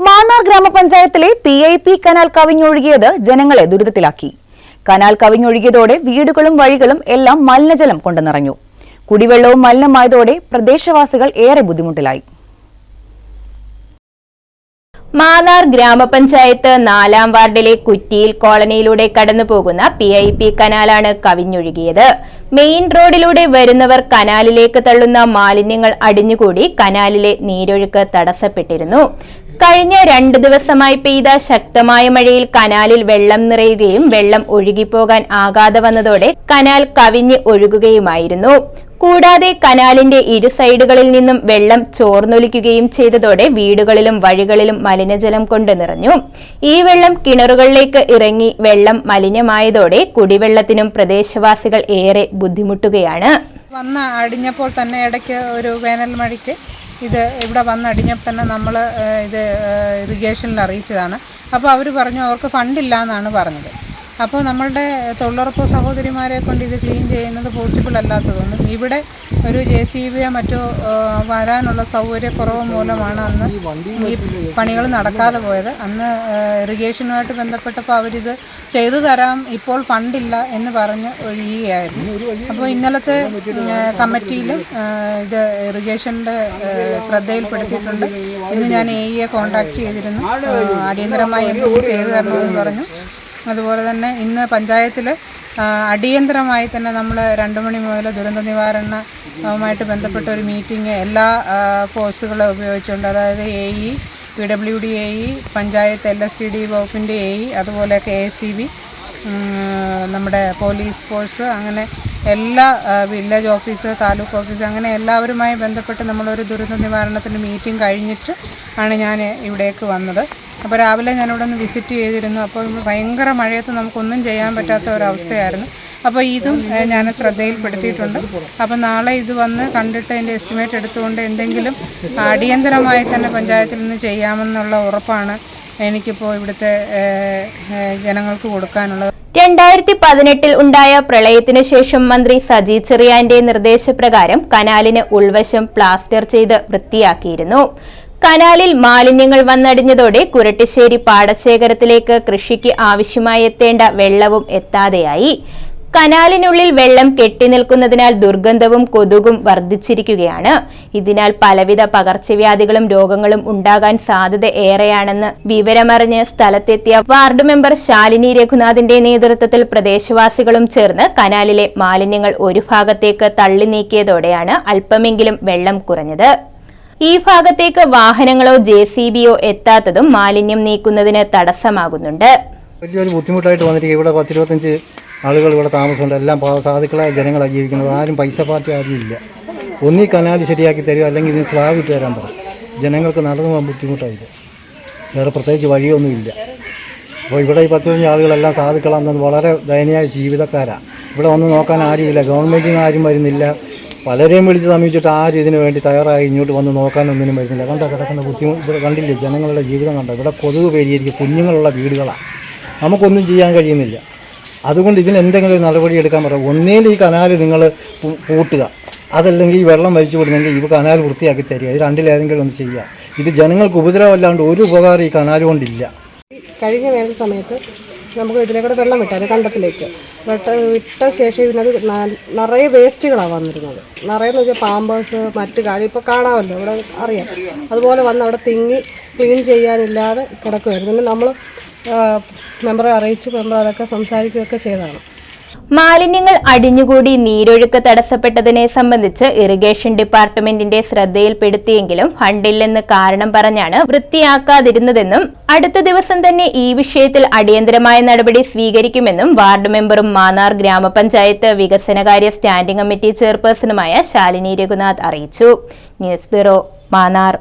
മാന്നാർ ഗ്രാമപഞ്ചായത്തിലെ P I P canal കവിഞ്ഞൊഴുകിയത് ജനങ്ങളെ ദുരിതത്തിലാക്കി. കനാൽ കവിഞ്ഞൊഴുകിയതോടെ വീടുകളും വഴികളും എല്ലാം മലിനജലം കൊണ്ടു നിറഞ്ഞു. കുടിവെള്ളവും മലിനമായതോടെ പ്രദേശവാസികൾ ഏറെ ബുദ്ധിമുട്ടിലായി. മാന്നാർ ഗ്രാമപഞ്ചായത്ത് നാലാം വാർഡിലെ കുറ്റിയിൽ കോളനിയിലൂടെ കടന്നുപോകുന്ന പി ഐ പി കനാലാണ് കവിഞ്ഞൊഴുകിയത്. മെയിൻ റോഡിലൂടെ വരുന്നവർ കനാലിലേക്ക് തള്ളുന്ന മാലിന്യങ്ങൾ അടിഞ്ഞുകൂടി കനാലിലെ നീരൊഴുക്ക് തടസ്സപ്പെട്ടിരുന്നു. കഴിഞ്ഞ രണ്ടു ദിവസമായി പെയ്ത ശക്തമായ മഴയിൽ കനാലിൽ വെള്ളം നിറയുകയും വെള്ളം ഒഴുകിപ്പോകാൻ ആകാതെ വന്നതോടെ കനാൽ കവിഞ്ഞ് ഒഴുകുകയുമായിരുന്നു. കൂടാതെ കനാലിന്റെ ഇരു സൈഡുകളിൽ നിന്നും വെള്ളം ചോർന്നൊലിക്കുകയും ചെയ്തതോടെ വീടുകളിലും വഴികളിലും മലിനജലം കൊണ്ട് നിറഞ്ഞു. ഈ വെള്ളം കിണറുകളിലേക്ക് ഇറങ്ങി വെള്ളം മലിനമായതോടെ കുടിവെള്ളത്തിനും പ്രദേശവാസികൾ ഏറെ ബുദ്ധിമുട്ടുകയാണ്. വന്ന് അടിഞ്ഞപ്പോൾ തന്നെ ഇടയ്ക്ക് ഒരു വേനൽ മഴയ്ക്ക് ഇത് ഇവിടെ വന്നടിഞ്ഞപ്പോൾ തന്നെ നമ്മൾ ഇത് ഇറിഗേഷനിൽ അറിയിച്ചതാണ്. അപ്പോൾ അവർ പറഞ്ഞു അവർക്ക് ഫണ്ടില്ല എന്നാണ് പറഞ്ഞത്. അപ്പോൾ നമ്മളുടെ തൊഴിലുറപ്പ് സഹോദരിമാരെ കൊണ്ട് ഇത് ക്ലീൻ ചെയ്യുന്നത് പോസിബിൾ അല്ലാത്തതുകൊണ്ടും ഇവിടെ ഒരു ജെ സി ബിയോ മറ്റോ വരാനുള്ള സൗകര്യക്കുറവ് മൂലമാണ് അന്ന് ഈ പണികൾ നടക്കാതെ പോയത്. അന്ന് ഇറിഗേഷനുമായിട്ട് ബന്ധപ്പെട്ടപ്പോൾ അവരിത് ചെയ്തു തരാം ഇപ്പോൾ ഫണ്ടില്ല എന്ന് പറഞ്ഞ് ഒഴിയുകയായിരുന്നു. അപ്പോൾ ഇന്നലത്തെ കമ്മിറ്റിയിലും ഇത് ഇറിഗേഷന്റെ ശ്രദ്ധയിൽപ്പെടുത്തിയിട്ടുണ്ട്. ഇന്ന് ഞാൻ എ ഇയെ കോൺടാക്ട് ചെയ്തിരുന്നു. അടിയന്തരമായി എന്തെങ്കിലും ചെയ്തു തരണമെന്ന് പറഞ്ഞു. അതുപോലെ തന്നെ ഇന്ന് പഞ്ചായത്തിൽ അടിയന്തരമായി തന്നെ നമ്മൾ രണ്ട് മണി മുതൽ ദുരന്ത നിവാരണവുമായിട്ട് ബന്ധപ്പെട്ട ഒരു മീറ്റിംഗ് എല്ലാ ഫോഴ്സുകളും ഉപയോഗിച്ചുകൊണ്ട് അതായത് A E P W D A E panchayat L S T D വകുപ്പിന്റെ എ ഇ അതുപോലെ കെ എസ് സി ബി നമ്മുടെ പോലീസ് ഫോഴ്സ് അങ്ങനെ എല്ലാ വില്ലേജ് ഓഫീസ് താലൂക്ക് ഓഫീസ് അങ്ങനെ എല്ലാവരുമായി ബന്ധപ്പെട്ട് നമ്മളൊരു ദുരന്ത നിവാരണത്തിന്റെ മീറ്റിംഗ് കഴിഞ്ഞിട്ട് ആണ് ഞാൻ ഇവിടേക്ക് വന്നത്. അപ്പോൾ രാവിലെ ഞാനിവിടെ ഒന്ന് വിസിറ്റ് ചെയ്തിരുന്നു. അപ്പോൾ ഭയങ്കര മഴയത്ത് നമുക്കൊന്നും ചെയ്യാൻ പറ്റാത്ത ഒരവസ്ഥയായിരുന്നു. അപ്പോൾ ഇതും ഞാൻ ശ്രദ്ധയിൽപ്പെടുത്തിയിട്ടുണ്ട്. അപ്പോൾ നാളെ ഇത് വന്ന് കണ്ടിട്ട് അതിന്റെ എസ്റ്റിമേറ്റ് എടുത്തുകൊണ്ട് എന്തെങ്കിലും അടിയന്തരമായി തന്നെ പഞ്ചായത്തിൽ നിന്ന് ചെയ്യാമെന്നുള്ള ഉറപ്പാണ് എനിക്കിപ്പോൾ ഇവിടുത്തെ ജനങ്ങൾക്ക് കൊടുക്കാനുള്ളത്. രണ്ടായിരത്തി പതിനെട്ടിൽ ഉണ്ടായ പ്രളയത്തിന് ശേഷം മന്ത്രി സജി ചെറിയാന്റെ നിർദ്ദേശപ്രകാരം കനാലിന് ഉൾവശം പ്ലാസ്റ്റർ ചെയ്ത് വൃത്തിയാക്കിയിരുന്നു. കനാലിൽ മാലിന്യങ്ങൾ വന്നടിഞ്ഞതോടെ കുരട്ടിശ്ശേരി പാടശേഖരത്തിലേക്ക് കൃഷിക്ക് ആവശ്യമായി എത്തേണ്ട വെള്ളവും എത്താതെയായി. കനാലിനുള്ളിൽ വെള്ളം കെട്ടിനിൽക്കുന്നതിനാൽ ദുർഗന്ധവും കൊതുകും വർദ്ധിച്ചിരിക്കുകയാണ്. ഇതിനാൽ പലവിധ പകർച്ചവ്യാധികളും രോഗങ്ങളും ഉണ്ടാകാൻ സാധ്യത ഏറെയാണെന്ന് വിവരമറിഞ്ഞ് സ്ഥലത്തെത്തിയ വാർഡ് മെമ്പർ ശാലിനി രഘുനാഥിന്റെ നേതൃത്വത്തിൽ പ്രദേശവാസികളും ചേർന്ന് കനാലിലെ മാലിന്യങ്ങൾ ഒരു ഭാഗത്തേക്ക് തള്ളി നീക്കിയതോടെയാണ് അല്പമെങ്കിലും വെള്ളം കുറഞ്ഞത്. ഈ ഭാഗത്തേക്ക് വാഹനങ്ങളോ ജെ എത്താത്തതും മാലിന്യം നീക്കുന്നതിന് തടസ്സമാകുന്നുണ്ട്. വലിയൊരു ബുദ്ധിമുട്ടായിട്ട് വന്നിരിക്കുക ഇവിടെ പത്തിരുപത്തഞ്ച് ആളുകൾ ഇവിടെ താമസമുണ്ട്. എല്ലാം സാധുക്കളായ ജനങ്ങളാണ് ജീവിക്കുന്നത്. ആരും പൈസ പാർട്ടി ആരും ഇല്ല. ഒന്നീ കനാൽ ശരിയാക്കി തരുമോ അല്ലെങ്കിൽ ഇതിന് സ്ലാബ് തരാൻ പറയും ജനങ്ങൾക്ക് നടന്നു പോകാൻ ബുദ്ധിമുട്ടായില്ല. വേറെ പ്രത്യേകിച്ച് വഴിയൊന്നുമില്ല അപ്പോൾ ഇവിടെ ഈ പത്തിരുപത്തഞ്ച് ആളുകളെല്ലാം സാധുക്കളാണെന്നത് വളരെ ദയനീയ ജീവിതക്കാരാണ് ഇവിടെ വന്ന് നോക്കാൻ ആരുമില്ല. ഗവൺമെന്റിൽ നിന്ന് ആരും വരുന്നില്ല. പലരെയും വിളിച്ച് സമീപിച്ചിട്ട് ആരും ഇതിന് വേണ്ടി തയ്യാറായി ഇങ്ങോട്ട് വന്ന് നോക്കാനൊന്നിനും വരുന്നില്ല. കണ്ട കിടക്കുന്ന ബുദ്ധിമുട്ട് ഇവിടെ കണ്ടില്ലേ? ജനങ്ങളുടെ ജീവിതം കണ്ടോ? ഇവിടെ കൊതുക് പേരിയിരിക്കും. കുഞ്ഞുങ്ങളുള്ള വീടുകളാണ് നമുക്കൊന്നും ചെയ്യാൻ കഴിയുന്നില്ല. അതുകൊണ്ട് ഇതിന് എന്തെങ്കിലും നടപടി എടുക്കാൻ പറയാം ഒന്നേൽ ഈ കനാൽ നിങ്ങൾ പൂട്ടുക. അതല്ലെങ്കിൽ ഈ വെള്ളം വലിച്ചു വിടുന്നെങ്കിൽ ഇവ കനാൽ വൃത്തിയാക്കി തരിക. ഇത് രണ്ടിലേതെങ്കിലും ഒന്ന് ചെയ്യുക. ഇത് ജനങ്ങൾക്ക് ഉപദ്രവമല്ലാണ്ട് ഒരു ഉപകാരം ഈ കനാൽ കൊണ്ടില്ല. കഴിഞ്ഞ വേനൽ സമയത്ത് നമുക്ക് ഇതിലേക്കൂടെ വെള്ളം വിട്ടായിരുന്നു കണ്ടത്തിലേക്ക്. വിട്ട വിട്ട ശേഷം ഇതിനകത്ത് നിറയെ വേസ്റ്റുകളാണ് വന്നിരുന്നത്. നിറയെ എന്ന് വെച്ചാൽ പാമ്പേഴ്സ് മറ്റു കാര്യം ഇപ്പോൾ കാണാമല്ലോ ഇവിടെ അറിയാം. അതുപോലെ വന്ന് അവിടെ തിങ്ങി ക്ലീൻ ചെയ്യാനില്ലാതെ കിടക്കുമായിരുന്നു പിന്നെ നമ്മൾ മെമ്പറെ അറിയിച്ചു മെമ്പർ അതൊക്കെ സംസാരിക്കുകയൊക്കെ ചെയ്തതാണ്. മാലിന്യങ്ങൾ അടിഞ്ഞുകൂടി നീരൊഴുക്ക് തടസ്സപ്പെട്ടതിനെ സംബന്ധിച്ച് ഇറിഗേഷൻ ഡിപ്പാർട്ട്മെന്റിന്റെ ശ്രദ്ധയിൽപ്പെടുത്തിയെങ്കിലും ഫണ്ടില്ലെന്ന് കാരണം പറഞ്ഞാണ് വൃത്തിയാക്കാതിരുന്നതെന്നും അടുത്ത ദിവസം തന്നെ ഈ വിഷയത്തിൽ അടിയന്തരമായ നടപടി സ്വീകരിക്കുമെന്നും വാർഡ് മെമ്പറും മാന്നാർ ഗ്രാമപഞ്ചായത്ത് വികസനകാര്യ സ്റ്റാൻഡിംഗ് കമ്മിറ്റി ചെയർപേഴ്സണുമായ ശാലിനി രഘുനാഥ് അറിയിച്ചു. News bureau Mannar.